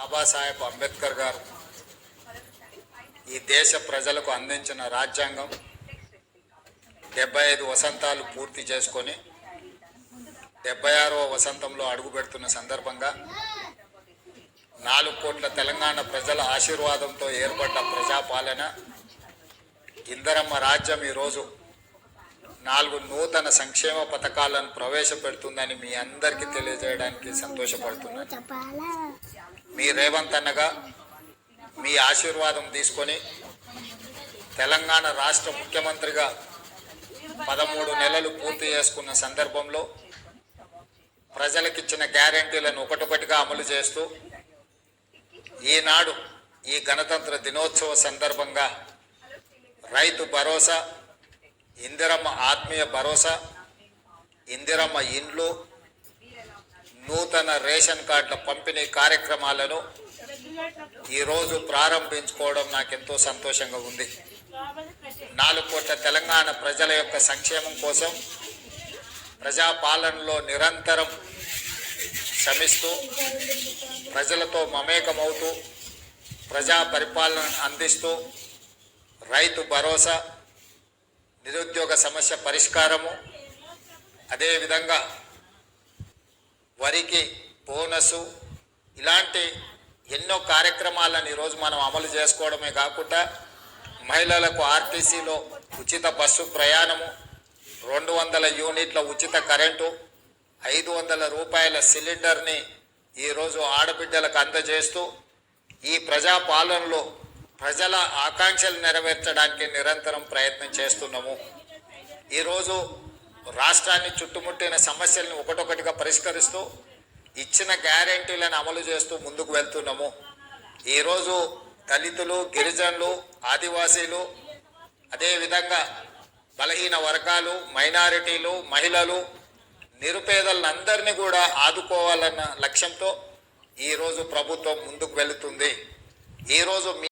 బాబాసాహెబ్ అంబేద్కర్ గారు ఈ దేశ ప్రజలకు అందించిన రాజ్యాంగం డెబ్బై ఐదు వసంతాలు పూర్తి చేసుకొని డెబ్బై ఆరవ వసంతంలో అడుగు పెడుతున్న సందర్భంగా నాలుగు కోట్ల తెలంగాణ ప్రజల ఆశీర్వాదంతో ఏర్పడ్డ ప్రజాపాలన ఇందరమ్మ రాజ్యం ఈరోజు నాలుగు నూతన సంక్షేమ పథకాలను ప్రవేశపెడుతుందని మీ అందరికీ తెలియజేయడానికి సంతోషపడుతున్నాను. మీ రేవంత్ అన్నగా మీ ఆశీర్వాదం తీసుకొని తెలంగాణ రాష్ట్ర ముఖ్యమంత్రిగా పదమూడు నెలలు పూర్తి చేసుకున్న సందర్భంలో ప్రజలకిచ్చిన గ్యారంటీలను ఒకటొకటిగా అమలు చేస్తూ ఈనాడు ఈ గణతంత్ర దినోత్సవ సందర్భంగా రైతు భరోసా ఇందిరమ్మ ఆత్మీయ భరోసా ఇందిరమ్మ ఇండ్లు నూతన రేషన్ కార్డుల పంపిణీ కార్యక్రమాలను ఈరోజు ప్రారంభించుకోవడం నాకు ఎంతో సంతోషంగా ఉంది. నాలుగు కోట్ల తెలంగాణ ప్రజల యొక్క సంక్షేమం కోసం ప్రజాపాలనలో నిరంతరం శ్రమిస్తూ ప్రజలతో మమేకమవుతూ ప్రజా పరిపాలన అందిస్తూ రైతు భరోసా నిరుద్యోగ సమస్య పరిష్కారము అదేవిధంగా వరికి బోనసు ఇలాంటి ఎన్నో కార్యక్రమాలను ఈరోజు మనం అమలు చేసుకోవడమే కాకుండా మహిళలకు ఆర్టీసీలో ఉచిత బస్సు ప్రయాణము రెండు వందల యూనిట్ల ఉచిత కరెంటు ఐదు వందల రూపాయల సిలిండర్ని ఈరోజు ఆడబిడ్డలకు అందజేస్తూ ఈ ప్రజా పాలనలో ప్రజల ఆకాంక్షలు నెరవేర్చడానికి నిరంతరం ప్రయత్నం చేస్తున్నాము. ఈరోజు రాష్ట్రాన్ని చుట్టుముట్టిన సమస్యలను ఒకటొకటిగా పరిష్కరిస్తూ ఇచ్చిన గ్యారంటీలను అమలు చేస్తూ ముందుకు వెళ్తున్నాము. ఈరోజు దళితులు గిరిజనులు ఆదివాసీలు అదేవిధంగా బలహీన వర్గాలు మైనారిటీలు మహిళలు నిరుపేదలందరినీ కూడా ఆదుకోవాలన్న లక్ష్యంతో ఈరోజు ప్రభుత్వం ముందుకు వెళుతుంది. ఈరోజు మీ